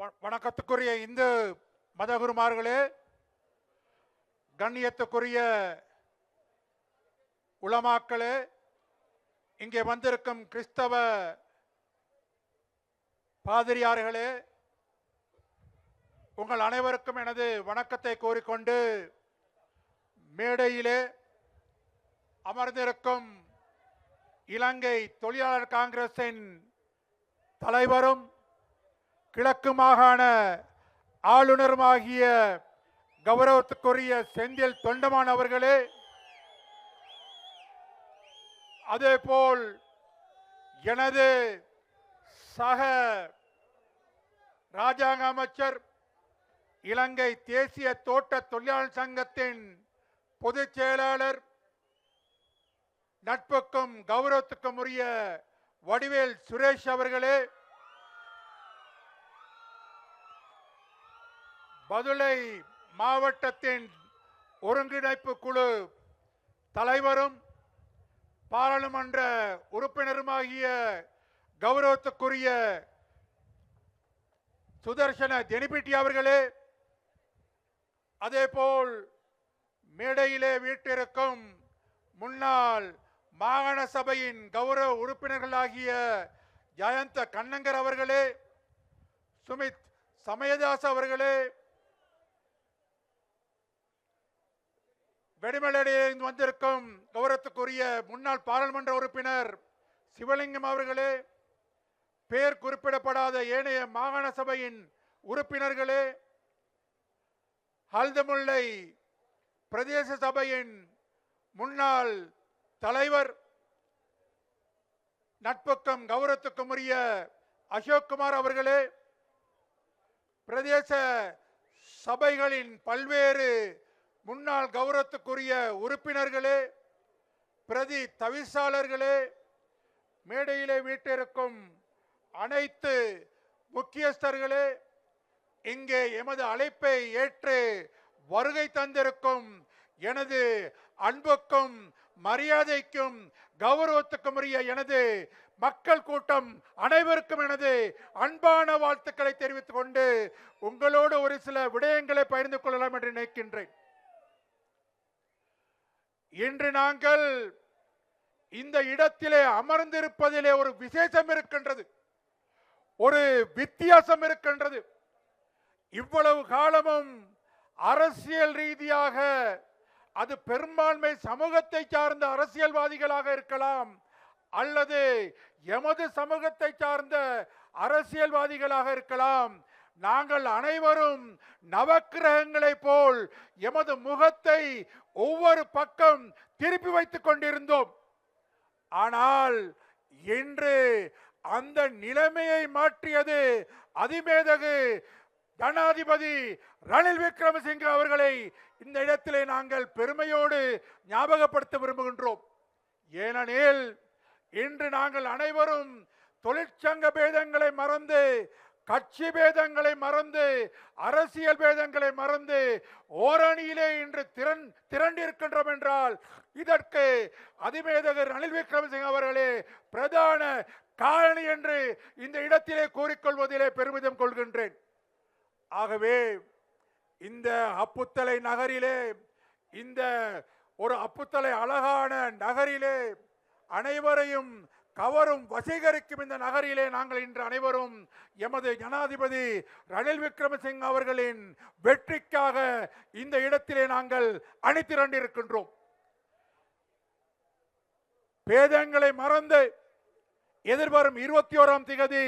வணக்கத்துக்குரிய இந்து மதகுருமார்களே கண்ணியத்துக்குரிய உளமாக்களே இங்கே வந்திருக்கும் கிறிஸ்தவ பாதிரியார்களே உங்கள் அனைவருக்கும் எனது வணக்கத்தை கூறிக்கொண்டு மேடையிலே அமர்ந்திருக்கும் இலங்கை தொழிலாளர் காங்கிரசின் தலைவரும் கிழக்கு மாகாண ஆளுநருமாகிய கௌரவத்துக்குரிய செந்தில் தொண்டமான் அவர்களே அதேபோல் எனது சக ராஜாங்க அமைச்சர் இலங்கை தேசிய தோட்ட தொழிலாளர் சங்கத்தின் பொதுச் செயலாளர் நட்புக்கும் கௌரவத்துக்கும் உரிய வடிவேல் சுரேஷ் அவர்களே பதுளை மாவட்டத்தின் ஒருங்கிணைப்பு குழு தலைவரும் பாராளுமன்ற உறுப்பினருமாகிய கௌரவத்துக்குரிய சுதர்சன ஜெனிபிட்டி அவர்களே அதேபோல் மேடையிலே வீட்டிருக்கும் முன்னாள் மாகாண சபையின் கௌரவ உறுப்பினர்களாகிய ஜயந்த கண்ணங்கர் அவர்களே சுமித் சமயதாஸ் அவர்களே வெடிமலையிலிருந்து வந்திருக்கும் கௌரவத்துக்குரிய முன்னாள் பாராளுமன்ற உறுப்பினர் சிவலிங்கம் அவர்களே பெயர் குறிப்பிடப்படாத ஏனைய மாகாண சபையின் உறுப்பினர்களே ஹல்தமுல்லை பிரதேச சபையின் முன்னாள் தலைவர் நட்புக்கும் கௌரவத்துக்கும் உரிய அசோக்குமார் அவர்களே பிரதேச சபைகளின் பல்வேறு முன்னாள் கௌரவத்துக்குரிய உறுப்பினர்களே பிரதி தவிசாளர்களே மேடையிலே வீட்டிருக்கும் அனைத்து முக்கியஸ்தர்களே இங்கே எமது அழைப்பை ஏற்று வருகை தந்திருக்கும் எனது அன்புக்கும் மரியாதைக்கும் கௌரவத்துக்கும் உரிய எனது மக்கள் கூட்டம் அனைவருக்கும் எனது அன்பான வாழ்த்துக்களை தெரிவித்துக் கொண்டு உங்களோடு ஒரு சில விடயங்களை பகிர்ந்து கொள்ளலாம் என்று நினைக்கின்றேன். இன்று நாங்கள் இந்த இடத்திலே அமர்ந்திருப்பதிலே ஒரு விசேஷம் இருக்கின்றது. ஒரு வித்தியாசம் இருக்கின்றது. இவ்வளவு காலமும் அரசியல் ரீதியாக அது பெரும்பான்மை சமூகத்தை சார்ந்த அரசியல்வாதிகளாக இருக்கலாம் அல்லது எமது சமூகத்தை சார்ந்த அரசியல்வாதிகளாக இருக்கலாம். நாங்கள் அனைவரும் நவக்கிரகங்களைப் போல் எமது முகத்தை ஒவ்வொரு பக்கம் திருப்பி வைத்துக் கொண்டிருந்தோம். ஆனால் இன்று அந்த நிலைமையை மாற்றியது அதிமேதகு ஜனாதிபதி ரணில் விக்ரமசிங்க அவர்களை இந்த இடத்திலே நாங்கள் பெருமையோடு ஞாபகப்படுத்த விரும்புகின்றோம். ஏனெனில் இன்று நாங்கள் அனைவரும் தொழிற்சங்க பேதங்களை மறந்து கட்சி பேதங்களை மறந்து அரசியல் பேதங்களை மறந்து ஓரணியிலே இன்று திறன் திரண்டிருக்கின்றோம் என்றால் இதற்கு அதிமேதகர் ரணில் விக்ரமசிங் அவர்களே பிரதான காரணி என்று இந்த இடத்திலே கூறிக்கொள்வதிலே பெருமிதம் கொள்கின்றேன். ஆகவே இந்த அப்புத்தலை நகரிலே இந்த ஒரு அப்புத்தலை அழகான நகரிலே அனைவரையும் கவரும் வசீகரிக்கும் இந்த நகரிலே நாங்கள் இன்று அனைவரும் எமது ஜனாதிபதி ரணில் விக்ரமசிங் அவர்களின் வெற்றிக்காக இந்த இடத்திலே நாங்கள் அணிதிரண்டிருக்கின்றோம். பேதங்களை மறந்து எதிர்வரும் இருபத்தி ஓராம் திகதி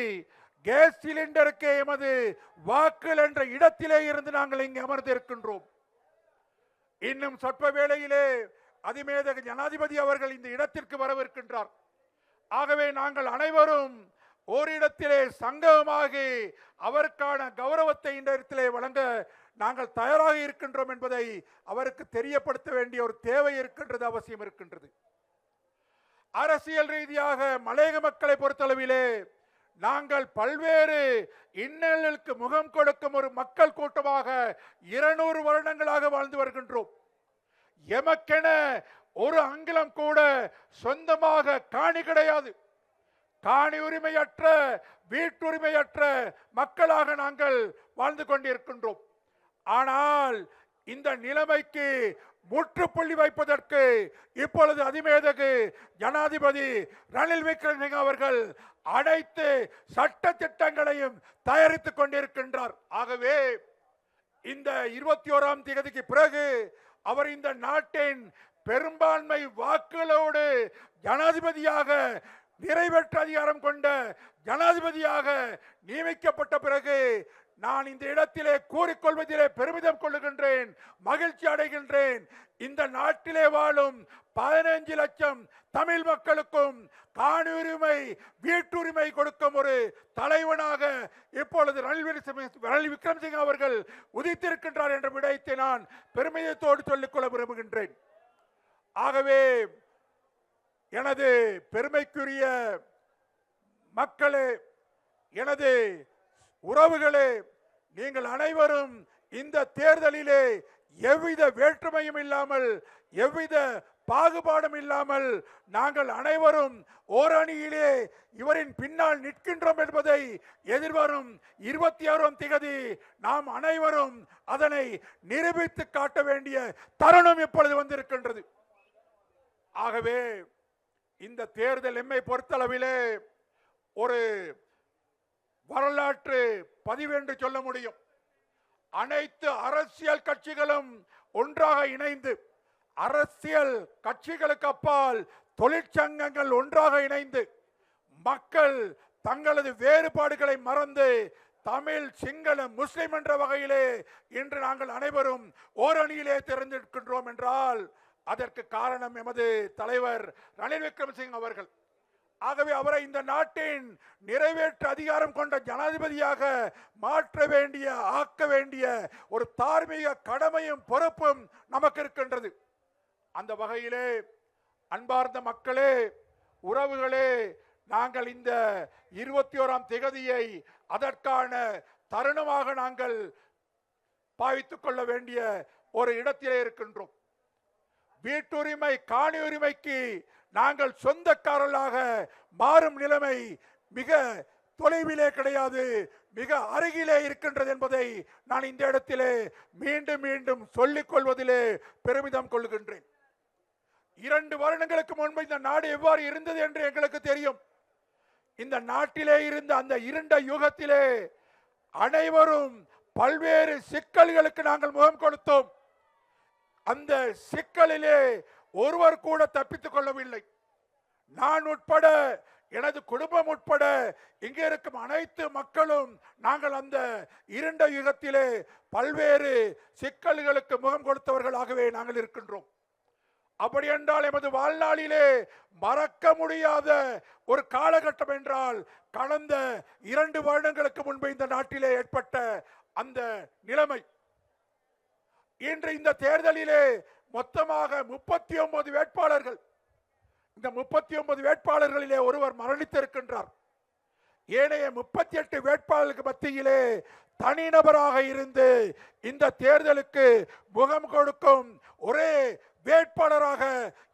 கேஸ் சிலிண்டருக்கு எமது வாக்கள் என்ற இடத்திலே இருந்து நாங்கள் இங்கு அமர்ந்திருக்கின்றோம். இன்னும் சொற்ப வேளையிலே அதிமேதக ஜனாதிபதி அவர்கள் இந்த இடத்திற்கு வரவிருக்கின்றார். ஆகவே நாங்கள் அனைவரும் ஓரிடத்திலே சங்கமமாகி அவருக்கான கௌரவத்தை இந்த இடத்திலே வழங்க நாங்கள் தயாராக இருக்கின்றோம் என்பதை அவருக்கு தெரியப்படுத்த வேண்டிய ஒரு தேவை இருக்கின்றது அவசியம் இருக்கின்றது. அரசியல் ரீதியாக மலையக மக்களை பொறுத்தளவிலே நாங்கள் பல்வேறு இன்னல்களுக்கு முகம் கொடுக்கும் ஒரு மக்கள் கூட்டமாக இருநூறு வருடங்களாக வாழ்ந்து வருகின்றோம். எமக்கென ஒரு அங்கிலம் கூட சொந்தமாக காணி கிடையாது. காணி உரிமையற்ற வீட்டுரிமையற்ற மக்களாக நாங்கள் வாழ்ந்து கொண்டிருக்கின்றோம். ஆனால் இந்த நிலைமைக்கு முற்றுப்புள்ளி வைப்பதற்கு இப்பொழுது அதிமேதகு ஜனாதிபதி ரணில் விக்ரமசிங்க அவர்கள் அனைத்து சட்ட திட்டங்களையும் தயாரித்துக் கொண்டிருக்கின்றார். ஆகவே இந்த இருபத்தி ஓராம் தேதிக்கு பிறகு அவர் இந்த நாட்டின் பெரும்பான்மை வாக்குகளோடு ஜனாதிபதியாக நிறைவேற்ற அதிகாரம் கொண்ட ஜனாதிபதியாக நியமிக்கப்பட்ட பிறகு நான் இந்த இடத்திலே கூறிக்கொள்வதிலே பெருமிதம் கொள்ளுகின்றேன் மகிழ்ச்சி அடைகின்றேன். இந்த நாட்டிலே வாழும் பதினைஞ்சு லட்சம் தமிழ் மக்களுக்கும் காணுரிமை வீட்டுரிமை கொடுக்கும் ஒரு தலைவனாக இப்பொழுது ரணில் விக்ரம்சிங் அவர்கள் உதித்திருக்கின்றார் என்ற விடயத்தை நான் பெருமிதத்தோடு சொல்லிக்கொள்ள விரும்புகின்றேன். ஆகவே எனது பெருமைக்குரிய மக்களே எனது உறவுகளே நீங்கள் அனைவரும் இந்த தேர்தலிலே எவ்வித வேற்றுமையும் இல்லாமல் எவ்வித பாகுபாடும் இல்லாமல் நாங்கள் அனைவரும் ஓரணியிலே இவரின் பின்னால் நிற்கின்றோம் என்பதை எதிர்வரும் இருபத்தி ஆறாம் திகதி நாம் அனைவரும் அதனை நிரூபித்து காட்ட வேண்டிய தருணம் இப்பொழுது வந்திருக்கின்றது. ஆகவே இந்த தேர்தல் எம்மை பொறுத்தளவிலே ஒரு வரலாற்று பதிவு என்று சொல்ல முடியும். அனைத்து அரசியல் கட்சிகளும் ஒன்றாக இணைந்து அரசியல் கட்சிகளுக்கு அப்பால் தொழிற்சங்கங்கள் ஒன்றாக இணைந்து மக்கள் தங்களது வேறுபாடுகளை மறந்து தமிழ் சிங்கள முஸ்லிம் என்ற வகையிலே இன்று நாங்கள் அனைவரும் ஓரணியிலே தெரிந்திருக்கின்றோம் என்றால் அதற்கு காரணம் எமது தலைவர் ரணில் விக்ரமசிங் அவர்கள். ஆகவே அவரை இந்த நாட்டின் நிறைவேற்று அதிகாரம் கொண்ட ஜனாதிபதியாக மாற்ற வேண்டிய ஆக்க வேண்டிய ஒரு தார்மீக கடமையும் பொறுப்பும் நமக்கு இருக்கின்றது. அந்த வகையிலே அன்பார்ந்த மக்களே உறவுகளே நாங்கள் இந்த இருபத்தி ஓராம் திகதியை அதற்கான தருணமாக நாங்கள் பாவித்துக் கொள்ள வேண்டிய ஒரு இடத்திலே இருக்கின்றோம். வீட்டுரிமை காணி உரிமைக்கு நாங்கள் சொந்தக்காரர்களாக மாறும் நிலைமை மிக தொலைவிலே கிடையாது மிக அருகிலே இருக்கின்றது என்பதை நான் இந்த இடத்திலே மீண்டும் மீண்டும் சொல்லிக் கொள்வதிலே பெருமிதம் கொள்கின்றேன். இரண்டு வருடங்களுக்கு முன்பு இந்த நாடு எவ்வாறு இருந்தது என்று எங்களுக்கு தெரியும். இந்த நாட்டிலே இருந்த அந்த இருண்ட யுகத்திலே அனைவரும் பல்வேறு சிக்கல்களுக்கு நாங்கள் முகம் கொடுத்தோம். அந்த சிக்கலிலே ஒருவர் கூட தப்பித்துக் கொள்ளவில்லை. நான் உட்பட எனது குடும்பம் உட்பட இங்கே இருக்கும் அனைத்து மக்களும் நாங்கள் அந்த இருண்ட யுகத்திலே பல்வேறு சிக்கல்களுக்கு முகம் கொடுத்தவர்களாகவே நாங்கள் இருக்கின்றோம். அப்படி என்றால் எமது வாழ்நாளிலே மறக்க முடியாத ஒரு காலகட்டம் என்றால் கடந்த இரண்டு வருடங்களுக்கு முன்பு இந்த நாட்டிலே ஏற்பட்ட அந்த நிலைமை. இன்று இந்த தேர்தலிலே மொத்தமாக முப்பத்தி ஒன்பது வேட்பாளர்கள் இந்த முப்பத்தி ஒன்பது வேட்பாளர்களிலே ஒருவர் மரணித்திருக்கின்றார். ஏனைய முப்பத்தி எட்டு வேட்பாளர்களுக்கு மத்தியிலே தனிநபராக இருந்து இந்த தேர்தலுக்கு முகம் கொடுக்கும் ஒரே வேட்பாளராக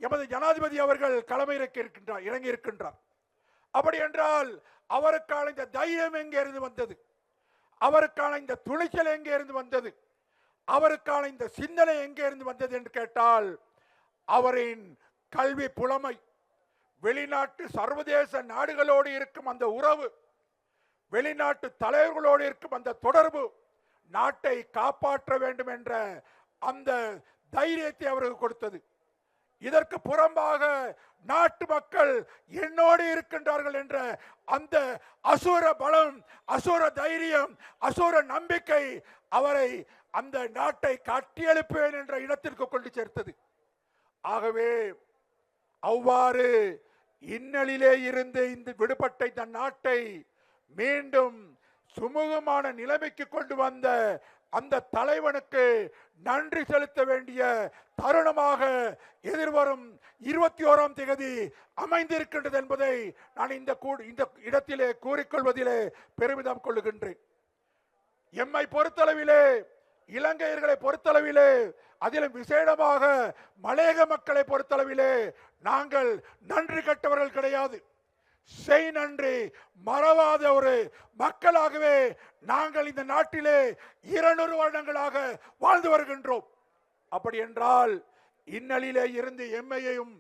எமது ஜனாதிபதி அவர்கள் களமிறக்கி இருக்கின்றார் இறங்கி இருக்கின்றார் அப்படி என்றால் அவருக்கான இந்த தைரியம் எங்கே இருந்து வந்தது? அவருக்கான இந்த துணிச்சல் எங்கே இருந்து வந்தது? அவருக்கான இந்த சிந்தனை எங்கே இருந்து வந்தது என்று கேட்டால் அவரின் கல்வி புலமை வெளிநாட்டு சர்வதேச நாடுகளோடு இருக்கும் அந்த உறவு வெளிநாட்டு தலைவர்களோடு இருக்கும் அந்த தொடர்பு நாட்டை காப்பாற்ற வேண்டும் என்ற அந்த தைரியத்தை அவருக்கு கொடுத்தது. இதற்கு புறம்பாக நாட்டு மக்கள் என்னோடு இருக்கின்றார்கள் என்ற அந்த அசுர பலம் அசுர தைரியம் அசுர நம்பிக்கை அவரை அந்த நாட்டை கட்டியெழுப்பேன் என்ற இடத்திற்கு கொண்டு சேர்த்தது. ஆகவே அவ்வாறு இன்னலிலே இருந்து இந்த விடுபட்ட இந்த நாட்டை மீண்டும் சுமூகமான நிலைமைக்கு கொண்டு வந்த அந்த தலைவனுக்கு நன்றி செலுத்த வேண்டிய தருணமாக எதிர்வரும் இருபத்தி ஓராம் தேதி அமைந்திருக்கின்றது என்பதை நான் இந்த கூ- இந்த இடத்திலே கூறிக்கொள்வதிலே பெருமிதம் கொள்ளுகின்றேன். எம்மை பொறுத்தளவிலே இலங்கையர்களை பொறுத்தளவிலே அதிலும் விசேடமாக மலையக மக்களை பொறுத்தளவிலே நாங்கள் நன்றி கட்டவர்கள் கிடையாது. செய் நன்றி மறவாத ஒரு மக்களாகவே நாங்கள் இந்த நாட்டிலே இருநூறு வருடங்களாக வாழ்ந்து வருகின்றோம். அப்படி என்றால் இன்னலிலே இருந்து எம்மையையும்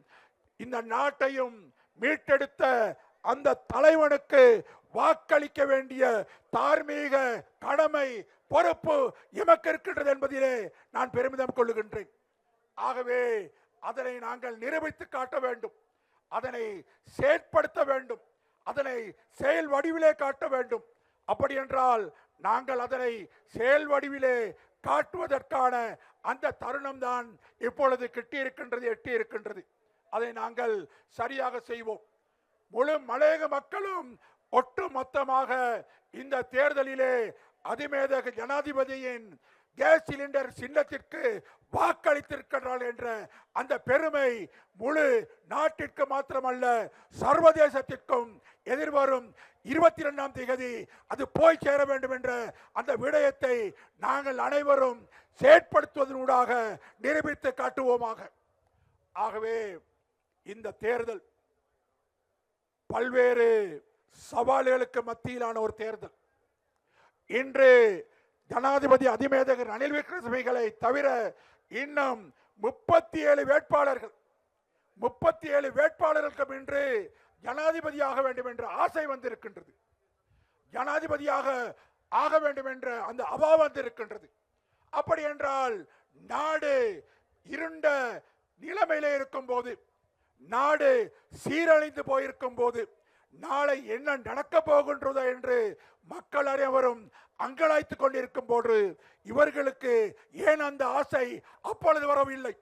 இந்த நாட்டையும் மீட்டெடுத்த அந்த தலைவனுக்கு வாக்களிக்க வேண்டிய தார்மீக கடமை பொறுப்பு எமக்கு இருக்கின்றது என்பதிலே நான் பெருமிதம் கொள்ளுகின்றேன். ஆகவே அதனை நாங்கள் நிரூபித்து காட்ட வேண்டும். அதனை செயற்படுத்த வேண்டும். அதனை செயல் வடிவிலே காட்ட வேண்டும். அப்படி என்றால் நாங்கள் அதனை செயல் வடிவிலே காட்டுவதற்கான அந்த தருணம் தான் இப்பொழுது கிட்டியிருக்கின்றது எட்டியிருக்கின்றது. எட்டி இருக்கின்றது அதை நாங்கள் சரியாக செய்வோம். முழு மலையக மக்களும் ஒட்டு மொத்தமாக இந்த தேர்தலிலே அதிமேதக ஜனாதிபதியின் கேஸ் சிலிண்டர் சின்னத்திற்கு வாக்களித்திருக்கிறாள் என்ற அந்த பெருமை முழு நாட்டிற்கு மாத்திரமல்ல சர்வதேசத்திற்கும் எதிர்வரும் இருபத்தி இரண்டாம் தேதி அது போய் சேர வேண்டும் என்ற அந்த விடயத்தை நாங்கள் அனைவரும் செயற்படுத்துவதனூடாக நிரூபித்து காட்டுவோமாக. ஆகவே இந்த தேர்தல் பல்வேறு சவால்களுக்கு மத்தியிலான ஒரு தேர்தல். இன்று ஜனாதிபதி அதிமேதகர் ரணில் விக்ரமசிங்களை தவிர இன்னும் முப்பத்தி ஏழு வேட்பாளர்கள் முப்பத்தி ஏழு வேட்பாளர்களுக்கும் இன்று ஜனாதிபதியாக வேண்டும் என்ற ஆசை வந்திருக்கின்றது. ஜனாதிபதியாக ஆக வேண்டும் என்ற அந்த அவா வந்திருக்கின்றது. அப்படி என்றால் நாடு இருண்ட நிலைமையிலே இருக்கும் போது நாடு சீரழிந்து போயிருக்கும் போது நாளை என்ன நடக்க போகின்றதோ என்று மக்கள் அனைவரும் அங்கலாய்த்துக் கொண்டிருக்கும் போது இவர்களுக்கு ஏன் அந்த ஆசை? அப்பொழுது வரவில்லை.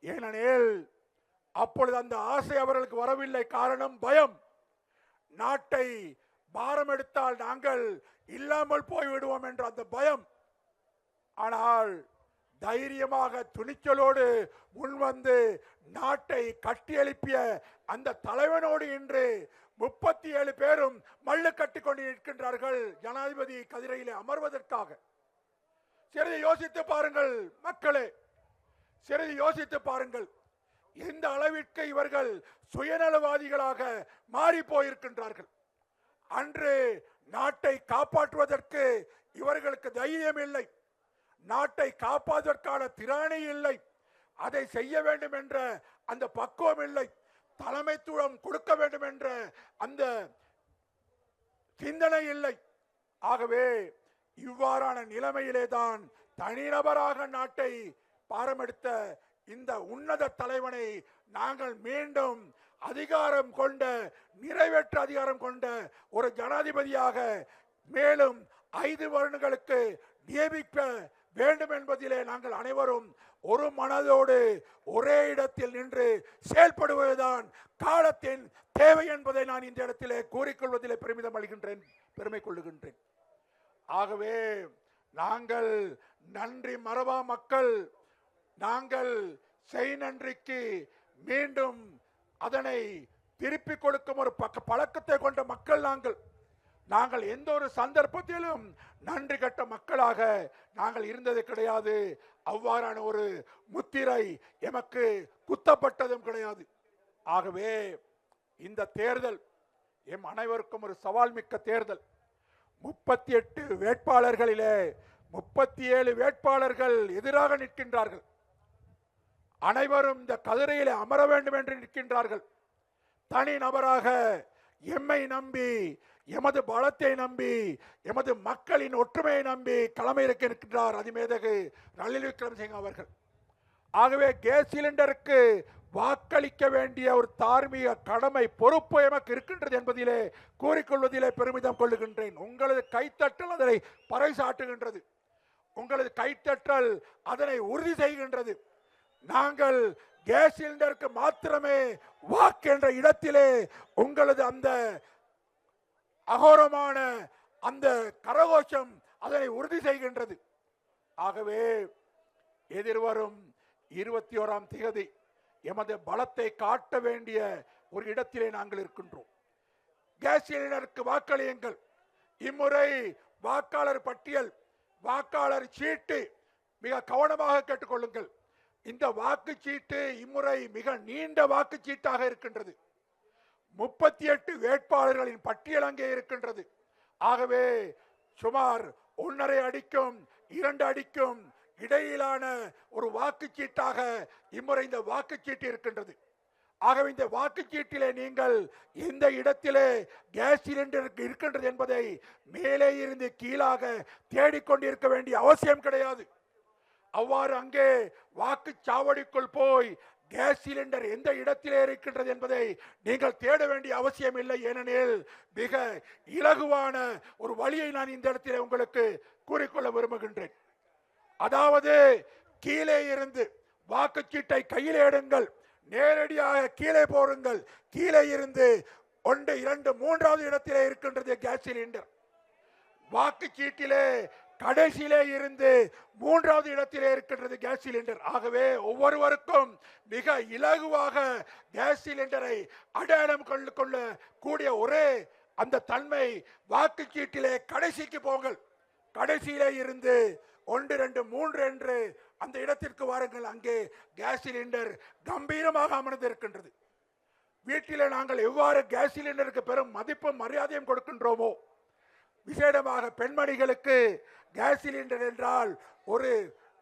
ஏனெனில் அப்பொழுது அந்த ஆசை அவர்களுக்கு வரவில்லை. காரணம் பயம். நாட்டை பாரம் எடுத்தால் நாங்கள் இல்லாமல் போய்விடுவோம் என்ற அந்த பயம். ஆனால் தைரியமாக துணிச்சலோடு முன்வந்து நாட்டை கட்டியெழுப்பிய அந்த தலைவனோடு இன்று முப்பத்தி ஏழு பேரும் மல்லு கட்டி கொண்டு நிற்கின்றார்கள் ஜனாதிபதி கதிரையிலே அமர்வதற்காக. சிறிது யோசித்து பாருங்கள் மக்களே சிறிது யோசித்து பாருங்கள். எந்த அளவிற்கு இவர்கள் சுயநலவாதிகளாக மாறி போயிருக்கின்றார்கள். அன்று நாட்டை காப்பாற்றுவதற்கு இவர்களுக்கு தைரியம் இல்லை நாட்டை காப்பாதற்கான திராணி இல்லை. அதை செய்ய வேண்டும் என்ற அந்த பக்குவம் இல்லை. தலைமைத்துவம் கொடுக்க வேண்டும் என்ற அந்த சிந்தனை இல்லை. ஆகவே இவ்வாறான நிலைமையிலே தான் தனிநபராக நாட்டை பாரமெடுத்த இந்த உன்னத தலைவனை நாங்கள் மீண்டும் அதிகாரம் கொண்ட நிறைவேற்று அதிகாரம் கொண்ட ஒரு ஜனாதிபதியாக மேலும் ஐந்து வருடங்களுக்கு நியமிக்க வேண்டும் என்பதிலே நாங்கள் அனைவரும் ஒரு மனதோடு ஒரே இடத்தில் நின்று செயல்படுவதுதான் காலத்தின் தேவை என்பதை நான் இந்த இடத்திலே கூறிக்கொள்வதிலே பெருமிதம் அளிக்கின்றேன் பெருமை கொள்ளுகின்றேன். ஆகவே நாங்கள் நன்றி மறவா மக்கள் நாங்கள் செய் நன்றிக்கு மீண்டும் அதனை திருப்பிக் கொடுக்கும் ஒரு பக்க பழக்கத்தை கொண்ட மக்கள் நாங்கள். நாங்கள் எந்த ஒரு சந்தர்ப்பத்திலும் நன்றி கட்ட மக்களாக நாங்கள் இருந்தது கிடையாது. அவ்வாறான ஒரு முத்திரை எமக்கு குத்தப்பட்டதும் கிடையாது. ஆகவே இந்த தேர்தல் எம் அனைவருக்கும் ஒரு சவால் மிக்க தேர்தல். முப்பத்தி எட்டு வேட்பாளர்களிலே முப்பத்தி ஏழு வேட்பாளர்கள் எதிராக நிற்கின்றார்கள். அனைவரும் இந்த கதிரையிலே அமர வேண்டும் என்று நிற்கின்றார்கள். தனி நபராக எம்மை நம்பி எமது பலத்தை நம்பி எமது மக்களின் ஒற்றுமையை நம்பி களமிறக்க இருக்கின்றார் அதிமேதகு ரணில் விக்ரமசிங்க அவர்கள். ஆகவே கேஸ் சிலிண்டருக்கு வாக்களிக்க வேண்டிய ஒரு தார்மீக கடமை பொறுப்பு எமக்கு இருக்கின்றது என்பதிலே கூறிக்கொள்வதிலே பெருமிதம் கொள்ளுகின்றேன். உங்களது கைத்தட்டல் அதனை பறைசாட்டுகின்றது உங்களது கைத்தட்டல் அதனை உறுதி செய்கின்றது. நாங்கள் கேஸ் சிலிண்டருக்கு மாத்திரமே வாக்கு என்ற இடத்திலே உங்களது அந்த அகோரமான அந்த கரகோஷம் அதனை உறுதி செய்கின்றது. ஆகவே எதிர்வரும் இருபத்தி ஓராம் திகதி எமது பலத்தை காட்ட வேண்டிய ஒரு இடத்திலே நாங்கள் இருக்கின்றோம். கேஸ் சிலிண்டருக்கு வாக்களியுங்கள். இம்முறை வாக்காளர் பட்டியல் வாக்காளர் சீட்டு மிக கவனமாக கேட்டுக்கொள்ளுங்கள். இந்த வாக்குச்சீட்டு இம்முறை மிக நீண்ட வாக்குச்சீட்டாக இருக்கின்றது. முப்பத்தி எட்டு வேட்பாளர்களின் பட்டியல் அங்கே இருக்கின்றது. ஆகவே சுமார் ஒன்றரை அடிக்கும் இரண்டு அடிக்கும் இடையிலான ஒரு வாக்குச்சீட்டாக இம்முறை இந்த வாக்குச்சீட்டு இருக்கின்றது. ஆகவே இந்த வாக்குச்சீட்டிலே நீங்கள் எந்த இடத்திலே கேஸ் சிலிண்டர் இருக்கின்றது என்பதை மேலே இருந்து கீழாக தேடிக்கொண்டிருக்க வேண்டிய அவசியம் கிடையாது. அவ்வாறு அங்கே வாக்குச்சாவடிக்குள் போய் கேஸ் சிலிண்டர் எந்த இடத்திலே இருக்கின்றது என்பதை நீங்கள் தேட வேண்டிய அவசியம் இல்லை. ஏனெனில் மிக இலகுவான ஒரு வழியை நான் இந்த இடத்திலே உங்களுக்கு கூறிக்கொள்ள விரும்புகின்றேன். அதாவது கீழே இருந்து வாக்குச்சீட்டை கையில் எடுங்கள். நேரடியாக கீழே போடுங்கள் கீழே இருந்து ஒன்று இரண்டு மூன்றாவது இடத்திலே இருக்கின்றது கேஸ் சிலிண்டர். வாக்குச்சீட்டிலே கடைசியிலே இருந்து மூன்றாவது இடத்திலே இருக்கின்றது கேஸ் சிலிண்டர். ஆகவே ஒவ்வொருவருக்கும் மிக இலகுவாக கேஸ் சிலிண்டரை அடையாளம் கொள்ள கொள்ள கூடிய ஒரே அந்த தன்மை வாக்குச்சீட்டிலே கடைசிக்கு போங்கள். கடைசியிலே இருந்து ஒன்று ரெண்டு மூன்று என்று அந்த இடத்திற்கு வாருங்கள். அங்கே கேஸ் சிலிண்டர் கம்பீரமாக அமர்ந்திருக்கின்றது. வீட்டில் நாங்கள் எவ்வாறு கேஸ் சிலிண்டருக்கு பெரும் மதிப்பும் மரியாதையும் கொடுக்கின்றோமோ விசேடமாக பெண்மணிகளுக்கு கேஸ் சிலிண்டர் என்றால் ஒரு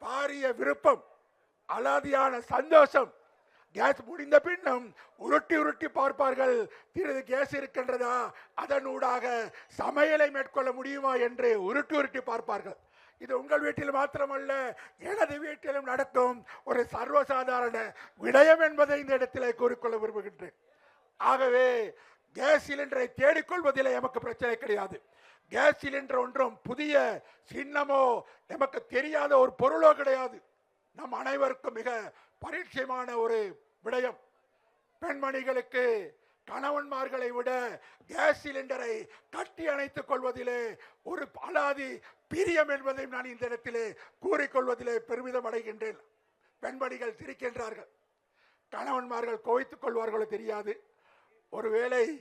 பாரிய விருப்பம் அலாதியான சந்தோஷம். கேஸ் முடிந்த பின்னும் உருட்டி உருட்டி பார்ப்பார்கள் திரு கேஸ் இருக்கின்றதா? அதனூடாக சமையலை மேற்கொள்ள முடியுமா? என்று உருட்டி உருட்டி பார்ப்பார்கள். இது உங்கள் வீட்டில் மாத்திரமல்ல எனது வீட்டிலும் நடக்கும் ஒரு சர்வசாதாரண விடயம் என்பதை இந்த இடத்திலே கூறிக்கொள்ள விரும்புகின்றேன். ஆகவே கேஸ் சிலிண்டரை தேடிக்கொள்வதில் எமக்கு பிரச்சனை கிடையாது. கேஸ் சிலிண்டர் ஒன்றும் புதிய சின்னமோ நமக்கு தெரியாத ஒரு பொருளோ கிடையாது. நம் அனைவருக்கும் மிக பரிச்சயமான ஒரு விடயம். பெண்மணிகளுக்கு கணவன்மார்களை விட கேஸ் சிலிண்டரை கட்டி அணைத்துக் கொள்வதிலே ஒரு அலாதி பிரியம் என்பதையும் நான் இந்த இடத்திலே கூறிக்கொள்வதிலே பெருமிதம் அடைகின்றேன். பெண்மணிகள் சிரிக்கின்றார்கள். கணவன்மார்கள் கோவித்துக் கொள்வார்களோ தெரியாது. ஒருவேளை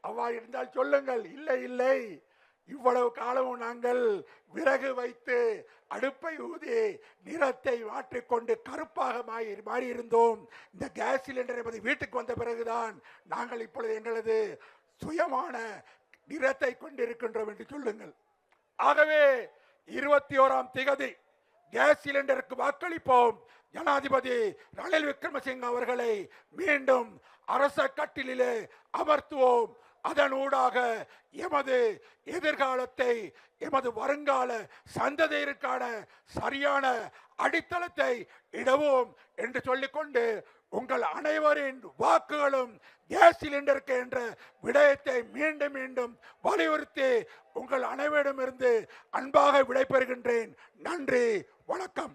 அவ்வாறு இருந்தால் சொல்லுங்கள். இல்லை இல்லை. இவ்வளவு காலமும் நாங்கள் விறகு வைத்து அடுப்பை ஊதி நிறத்தை மாற்றிக்கொண்டு கருப்பாக மாறி மாறியிருந்தோம். இந்த கேஸ் சிலிண்டர் என்பது வீட்டுக்கு வந்த பிறகுதான் நாங்கள் இப்பொழுது எங்களது சுயமான நிறத்தை கொண்டிருக்கின்றோம் என்று சொல்லுங்கள். ஆகவே இருபத்தி ஓராம் திகதி கேஸ் சிலிண்டருக்கு வாக்களிப்போம். ஜனாதிபதி ரணில் விக்ரமசிங்க அவர்களை மீண்டும் அரச கட்டிலே அமர்த்துவோம். அதனூடாக எமது எதிர்காலத்தை எமது வருங்கால சந்ததியிற்கான சரியான அடித்தளத்தை இடவோம் என்று சொல்லிக்கொண்டு உங்கள் அனைவரின் வாக்குகளும் கேஸ் சிலிண்டருக்கு என்ற விடயத்தை மீண்டும் மீண்டும் வலியுறுத்தி உங்கள் அனைவரிடமிருந்து அன்பாக விடைபெறுகின்றேன். நன்றி வணக்கம்.